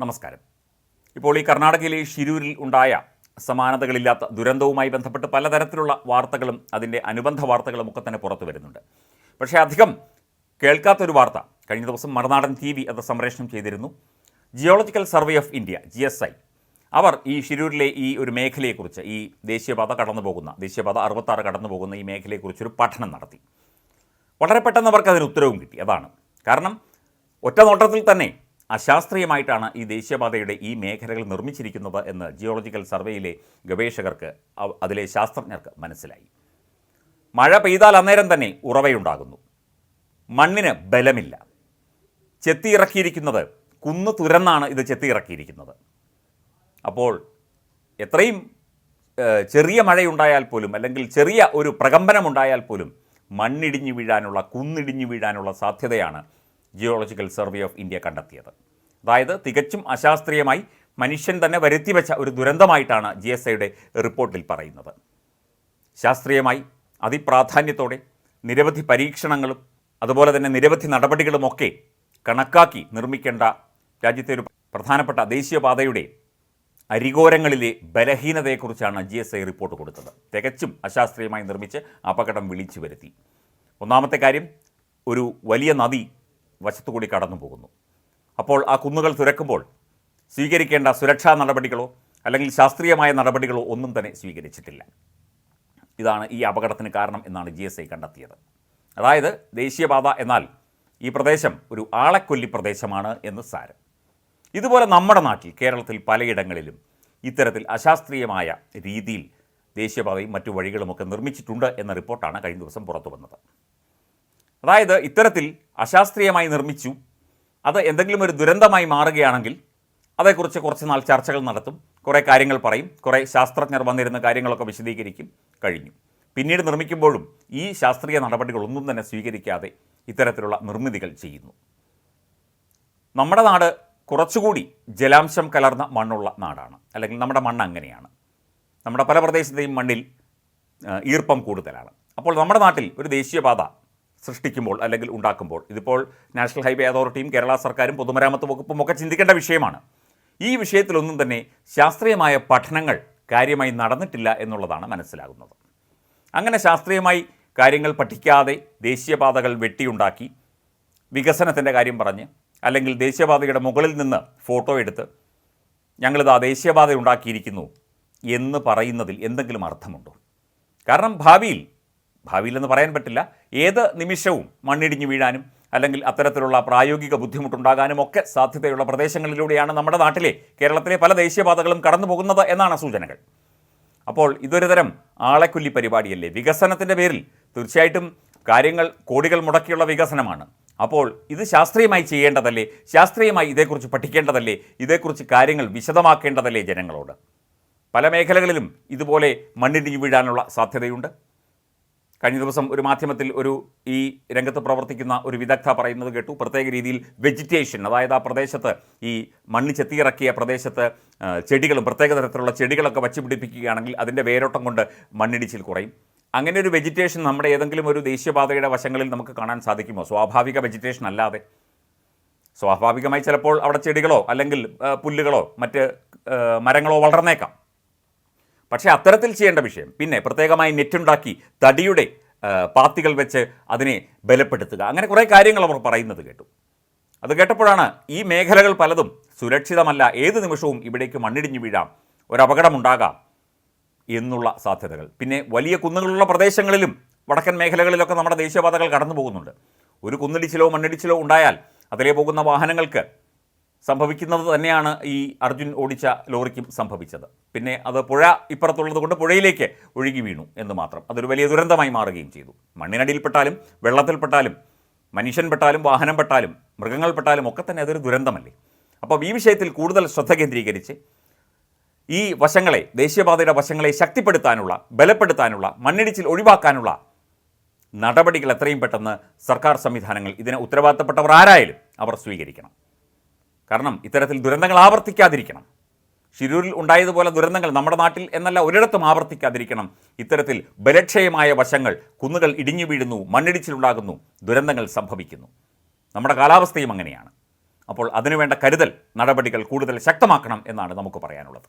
നമസ്കാരം. ഇപ്പോൾ ഈ കർണാടകയിലെ ഷിരൂരിൽ ഉണ്ടായ സമാനതകളില്ലാത്ത ദുരന്തവുമായി ബന്ധപ്പെട്ട് പലതരത്തിലുള്ള വാർത്തകളും അതിന്റെ അനുബന്ധ വാർത്തകളും ഒക്കെ തന്നെ പുറത്തു വരുന്നുണ്ട്. പക്ഷേ അധികം കേൾക്കാത്തൊരു വാർത്ത കഴിഞ്ഞ ദിവസം മറുനാടൻ ടി വി അത് സംപ്രേഷണം ചെയ്തിരുന്നു. Geological survey of India G S I. അവർ ഈ ഷിരൂരിലെ ഈ ഒരു മേഖലയെക്കുറിച്ച് ഈ ദേശീയപാത കടന്നു പോകുന്ന ദേശീയപാത അറുപത്താറ് കടന്നു പോകുന്ന ഈ മേഖലയെക്കുറിച്ചൊരു പഠനം നടത്തി. വളരെ പെട്ടെന്ന് അവർക്ക് അതിന് ഉത്തരവും കിട്ടി. അതാണ്. കാരണം ഒറ്റ നോട്ടത്തിൽ തന്നെ അശാസ്ത്രീയമായിട്ടാണ് ഈ ദേശീയപാതയുടെ ഈ മേഖലകൾ നിർമ്മിച്ചിരിക്കുന്നത് എന്ന് ജിയോളജിക്കൽ സർവേയിലെ ഗവേഷകർക്ക് അതിലെ ശാസ്ത്രജ്ഞർക്ക് മനസ്സിലായി. മഴ പെയ്താൽ അന്നേരം തന്നെ ഉറവയുണ്ടാകുന്നു. മണ്ണിന് ബലമില്ല. ചെത്തിയിറക്കിയിരിക്കുന്നത് കുന്ന് തുരന്നാണ് ഇത് ചെത്തിയിറക്കിയിരിക്കുന്നത്. അപ്പോൾ എത്രയും ചെറിയ മഴയുണ്ടായാൽ പോലും അല്ലെങ്കിൽ ചെറിയ ഒരു പ്രകമ്പനമുണ്ടായാൽ പോലും മണ്ണിടിഞ്ഞു വീഴാനുള്ള കുന്നിടിഞ്ഞു വീഴാനുള്ള സാധ്യതയാണ് ജിയോളജിക്കൽ സർവേ ഓഫ് ഇന്ത്യ കണ്ടെത്തിയത്. അതായത് തികച്ചും അശാസ്ത്രീയമായി മനുഷ്യൻ തന്നെ വരുത്തിവെച്ച ഒരു ദുരന്തമായിട്ടാണ് ജി എസ് ഐയുടെ റിപ്പോർട്ടിൽ പറയുന്നത്. ശാസ്ത്രീയമായി അതിപ്രാധാന്യത്തോടെ നിരവധി പരീക്ഷണങ്ങളും അതുപോലെ തന്നെ നിരവധി നടപടികളുമൊക്കെ കണക്കാക്കി നിർമ്മിക്കേണ്ട രാജ്യത്തെ ഒരു പ്രധാനപ്പെട്ട ദേശീയപാതയുടെ അരികോരങ്ങളിലെ ബലഹീനതയെക്കുറിച്ചാണ് ജി എസ് ഐ റിപ്പോർട്ട് കൊടുത്തത്. തികച്ചും അശാസ്ത്രീയമായി നിർമ്മിച്ച് അപകടം വിളിച്ചു വരുത്തി ഒന്നാമത്തെ കാര്യം ഒരു വലിയ നദി വശത്തുകൂടി കടന്നു പോകുന്നു അപ്പോൾ ആ കുന്നുകൾ തുരക്കുമ്പോൾ സ്വീകരിക്കേണ്ട സുരക്ഷാ നടപടികളോ അല്ലെങ്കിൽ ശാസ്ത്രീയമായ നടപടികളോ ഒന്നും തന്നെ സ്വീകരിച്ചിട്ടില്ല. ഇതാണ് ഈ അപകടത്തിന് കാരണം എന്നാണ് ജി എസ് ഐ കണ്ടെത്തിയത്. അതായത് ദേശീയപാത എന്നാൽ ഈ പ്രദേശം ഒരു ആളക്കൊല്ലി പ്രദേശമാണ് എന്ന് സാരം. ഇതുപോലെ നമ്മുടെ നാട്ടിൽ കേരളത്തിൽ പലയിടങ്ങളിലും ഇത്തരത്തിൽ അശാസ്ത്രീയമായ രീതിയിൽ ദേശീയപാതയും മറ്റു വഴികളുമൊക്കെ നിർമ്മിച്ചിട്ടുണ്ട് എന്ന റിപ്പോർട്ടാണ് കഴിഞ്ഞ ദിവസം പുറത്തു വന്നത് അതായത് ഇത്തരത്തിൽ അശാസ്ത്രീയമായി നിർമ്മിച്ചു. അത് എന്തെങ്കിലും ഒരു ദുരന്തമായി മാറുകയാണെങ്കിൽ അതേക്കുറിച്ച് കുറച്ച് നാൾ ചർച്ചകൾ നടത്തും. കുറേ കാര്യങ്ങൾ പറയും. കുറേ ശാസ്ത്രജ്ഞർ വന്നിരുന്ന കാര്യങ്ങളൊക്കെ വിശദീകരിക്കും. കഴിഞ്ഞു. പിന്നീട് നിർമ്മിക്കുമ്പോഴും ഈ ശാസ്ത്രീയ നടപടികളൊന്നും തന്നെ സ്വീകരിക്കാതെ ഇത്തരത്തിലുള്ള നിർമ്മിതികൾ ചെയ്യുന്നു. നമ്മുടെ നാട് കുറച്ചുകൂടി ജലാംശം കലർന്ന മണ്ണുള്ള നാടാണ്. അല്ലെങ്കിൽ നമ്മുടെ മണ്ണ് അങ്ങനെയാണ്. നമ്മുടെ പല പ്രദേശത്തെയും മണ്ണിൽ ഈർപ്പം കൂടുതലാണ്. അപ്പോൾ നമ്മുടെ നാട്ടിൽ ഒരു ദേശീയപാത സൃഷ്ടിക്കുമ്പോൾ അല്ലെങ്കിൽ ഉണ്ടാക്കുമ്പോൾ. ഇതിപ്പോൾ നാഷണൽ ഹൈവേ അതോറിറ്റിയും കേരള സർക്കാരും പൊതുമരാമത്ത് വകുപ്പും ഒക്കെ ചിന്തിക്കേണ്ട വിഷയമാണ്. ഈ വിഷയത്തിലൊന്നും തന്നെ ശാസ്ത്രീയമായ പഠനങ്ങൾ കാര്യമായി നടന്നിട്ടില്ല എന്നുള്ളതാണ് മനസ്സിലാകുന്നത്. അങ്ങനെ ശാസ്ത്രീയമായി കാര്യങ്ങൾ പഠിക്കാതെ ദേശീയപാതകൾ വെട്ടിയുണ്ടാക്കി വികസനത്തിന്റെ കാര്യം പറഞ്ഞ് അല്ലെങ്കിൽ ദേശീയപാതയുടെ മുകളിൽ നിന്ന് ഫോട്ടോ എടുത്ത് ഞങ്ങളിതാ ദേശീയപാത ഉണ്ടാക്കിയിരിക്കുന്നു എന്ന് പറയുന്നതിൽ എന്തെങ്കിലും അർത്ഥമുണ്ടോ? കാരണം ഭാവിയിൽ ഭാവിയിലെന്ന് പറയാൻ പറ്റില്ല ഏത് നിമിഷവും മണ്ണിടിഞ്ഞു വീഴാനും അല്ലെങ്കിൽ അത്തരത്തിലുള്ള പ്രായോഗിക ബുദ്ധിമുട്ടുണ്ടാകാനും ഒക്കെ സാധ്യതയുള്ള പ്രദേശങ്ങളിലൂടെയാണ് നമ്മുടെ നാട്ടിലെ കേരളത്തിലെ പല ദേശീയപാതകളും കടന്നു പോകുന്നത് എന്നാണ് സൂചനകൾ. അപ്പോൾ ഇതൊരു തരം ആളെക്കൊല്ലി പരിപാടിയല്ലേ? വികസനത്തിന്റെ പേരിൽ തീർച്ചയായിട്ടും കാര്യങ്ങൾ കോടികൾ മുടക്കിയുള്ള വികസനമാണ്. അപ്പോൾ ഇത് ശാസ്ത്രീയമായി ചെയ്യേണ്ടതല്ലേ? ശാസ്ത്രീയമായി ഇതേക്കുറിച്ച് പഠിക്കേണ്ടതല്ലേ? ഇതേക്കുറിച്ച് കാര്യങ്ങൾ വിശദമാക്കേണ്ടതല്ലേ ജനങ്ങളോട്? പല മേഖലകളിലും ഇതുപോലെ മണ്ണിടിഞ്ഞു വീഴാനുള്ള സാധ്യതയുണ്ട്. കഴിഞ്ഞ ദിവസം ഒരു മാധ്യമത്തിൽ ഒരു ഈ രംഗത്ത് പ്രവർത്തിക്കുന്ന ഒരു വിദഗ്ധ പറയുന്നത് കേട്ടു. പ്രത്യേക രീതിയിൽ വെജിറ്റേഷൻ അതായത് ആ പ്രദേശത്ത് ഈ മണ്ണ് ചെത്തിയിറക്കിയ പ്രദേശത്ത് ചെടികളും പ്രത്യേക തരത്തിലുള്ള ചെടികളൊക്കെ വച്ച് പിടിപ്പിക്കുകയാണെങ്കിൽ അതിന്റെ വേരോട്ടം കൊണ്ട് മണ്ണിടിച്ചിൽ കുറയും. അങ്ങനെ ഒരു വെജിറ്റേഷൻ നമ്മുടെ ഏതെങ്കിലും ഒരു ദേശീയപാതയുടെ വശങ്ങളിൽ നമുക്ക് കാണാൻ സാധിക്കുമോ? സ്വാഭാവിക വെജിറ്റേഷൻ അല്ലാതെ. സ്വാഭാവികമായി ചിലപ്പോൾ അവിടെ ചെടികളോ അല്ലെങ്കിൽ പുല്ലുകളോ മറ്റ് മരങ്ങളോ വളർന്നേക്കാം. പക്ഷേ അത്തരത്തിൽ ചെയ്യേണ്ട വിഷയം പിന്നെ പ്രത്യേകമായി നെറ്റുണ്ടാക്കി തടിയുടെ പാത്തികൾ വെച്ച് അതിനെ ബലപ്പെടുത്തുക. അങ്ങനെ കുറേ കാര്യങ്ങൾ അവർ പറയുന്നത് കേട്ടു. അത് കേട്ടപ്പോഴാണ് ഈ മേഖലകൾ പലതും സുരക്ഷിതമല്ല ഏത് നിമിഷവും ഇവിടേക്ക് മണ്ണിടിഞ്ഞു വീഴാം ഒരപകടമുണ്ടാകാം എന്നുള്ള സാധ്യതകൾ. പിന്നെ വലിയ കുന്നുകളുള്ള പ്രദേശങ്ങളിലും വടക്കൻ മേഖലകളിലൊക്കെ നമ്മുടെ ദേശീയപാതകൾ കടന്നു പോകുന്നുണ്ട് ഒരു കുന്നിടിച്ചിലോ മണ്ണിടിച്ചിലോ ഉണ്ടായാൽ അതിലേ പോകുന്ന വാഹനങ്ങൾക്ക് സംഭവിക്കുന്നത് തന്നെയാണ് ഈ അർജുൻ ഓടിച്ച ലോറിക്കും സംഭവിച്ചത്. പിന്നെ അത് പുഴ ഇപ്പുറത്തുള്ളത് കൊണ്ട് പുഴയിലേക്ക് ഒഴുകി വീണു എന്ന് മാത്രം. അതൊരു വലിയ ദുരന്തമായി മാറുകയും ചെയ്തു. മണ്ണിനടിയിൽപ്പെട്ടാലും വെള്ളത്തിൽപ്പെട്ടാലും മനുഷ്യൻ പെട്ടാലും വാഹനം പെട്ടാലും മൃഗങ്ങൾ പെട്ടാലും ഒക്കെ തന്നെ അതൊരു ദുരന്തമല്ലേ? അപ്പോൾ ഈ വിഷയത്തിൽ കൂടുതൽ ശ്രദ്ധ കേന്ദ്രീകരിച്ച് ഈ വശങ്ങളെ ദേശീയപാതയുടെ വശങ്ങളെ ശക്തിപ്പെടുത്താനുള്ള ബലപ്പെടുത്താനുള്ള മണ്ണിടിച്ചിൽ ഒഴിവാക്കാനുള്ള നടപടികൾ എത്രയും പെട്ടെന്ന് സർക്കാർ സംവിധാനങ്ങൾ ഇതിന് ഉത്തരവാദിത്തപ്പെട്ടവർ ആരായാലും അവർ സ്വീകരിക്കണം. കാരണം ഇത്തരത്തിൽ ദുരന്തങ്ങൾ ആവർത്തിക്കാതിരിക്കണം. ഷിരൂരിൽ ഉണ്ടായതുപോലെ ദുരന്തങ്ങൾ നമ്മുടെ നാട്ടിൽ എന്നല്ല ഒരിടത്തും ആവർത്തിക്കാതിരിക്കണം. ഇത്തരത്തിൽ ബലക്ഷയമായ വശങ്ങൾ കുന്നുകൾ ഇടിഞ്ഞു വീഴുന്നു മണ്ണിടിച്ചിലുണ്ടാകുന്നു ദുരന്തങ്ങൾ സംഭവിക്കുന്നു. നമ്മുടെ കാലാവസ്ഥയും അങ്ങനെയാണ്. അപ്പോൾ അതിനുവേണ്ട കരുതൽ നടപടികൾ കൂടുതൽ ശക്തമാക്കണം എന്നാണ് നമുക്ക് പറയാനുള്ളത്.